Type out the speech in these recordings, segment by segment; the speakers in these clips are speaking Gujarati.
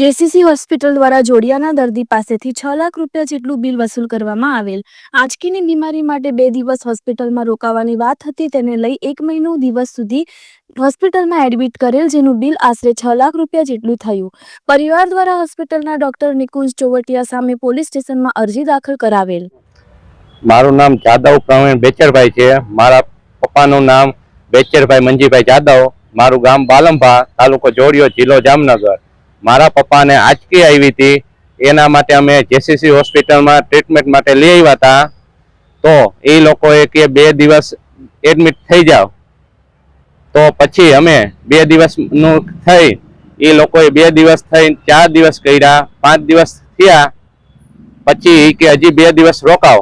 જેસીસી હોસ્પિટલ દ્વારા જોડિયાના દર્દી પાસેથી છ લાખ રૂપિયા જેટલું બિલ વસૂલ કરવામાં આવેલ. આંચકીની બીમારી માટે બે દિવસ હોસ્પિટલમાં રોકાવાની વાત હતી, તેને લઈ એક મહિનો દિવસ સુધી હોસ્પિટલમાં એડમિટ કરેલ, જેનું બિલ આશરે છ લાખ રૂપિયા જેટલું થયું. પરિવાર દ્વારા હોસ્પિટલના ડોક્ટર નિકુંજ ચોવટિયા સામે પોલીસ સ્ટેશનમાં અરજી દાખલ કરાવેલ. મારું નામ જાદવ પ્રવીણ બેચરભાઈ છે. મારા પપ્પાનું નામ બેચરભાઈ મંજીભાઈ જાદવ. મારું ગામ બાલંભા તાલુકો જોડિયો જિલ્લો જામનગર. મારા પપ્પાને આંચકી આવી હતી. એના માટે અમે જેસીસી હોસ્પિટલમાં ટ્રીટમેન્ટ માટે લઈ આવ્યા હતા. તો એ લોકોએ કે બે દિવસ એડમિટ થઈ જાવ તો પછી અમે બે દિવસનું થઈ. એ લોકોએ બે દિવસ થઈ, ચાર દિવસ કર્યા, પાંચ દિવસ થયા. પછી કે હજી બે દિવસ રોકાવ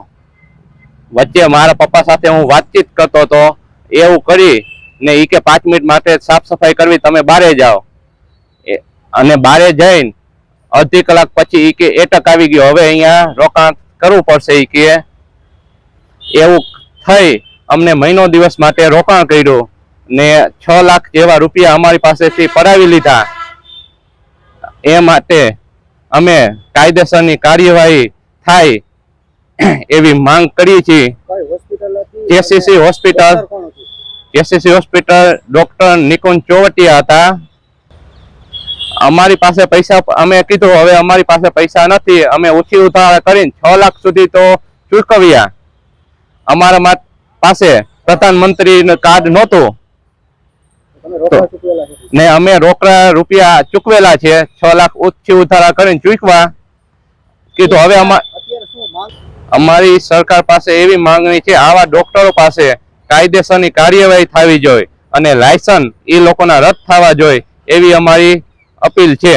વચ્ચે મારા પપ્પા સાથે હું વાતચીત કરતો હતો. એવું કરી ને એ કે પાંચ મિનિટ માટે સાફ સફાઈ કરવી, તમે બારે જાઓ. અને બારે જઈને અડધી કલાક પછી કે એટક આવી ગયો. હવે અહીંયા રોકાણ કરવું પડશે કે. એવું થઈ અમને મહિનો દિવસ માટે રોકાણ કર્યું ને છ લાખ જેવા રૂપિયા અમારી પાસેથી પડાવી લીધા. એ માટે અમે કાયદેસરની કાર્યવાહી થાય એવી માંગ કરી છીએ. KCC hospital. KCC hospital doctor Nikunj Chovatiya હતા. અમારી પાસે પૈસા અમે કીધું હવે અમારી પાસે પૈસા નથી. અમે ઓછી ઉધાર કરીને છ લાખ સુધી તો ચૂકવ્યા. અમારા પાસે પ્રધાનમંત્રી કાર્ડ નહોતું. ને અમે રોકડા રૂપિયા ચૂકવેલા છે. છ લાખ ઓછી ઉધારા કરીને ચૂકવા કીધું હવે અમારી સરકાર પાસે એવી માંગણી છે આવા ડોક્ટરો પાસે કાયદેસરની કાર્યવાહી થવી જોઈએ અને લાયસન્સ એ લોકોના રદ થવા જોઈએ. એવી અમારી અપીલ છે.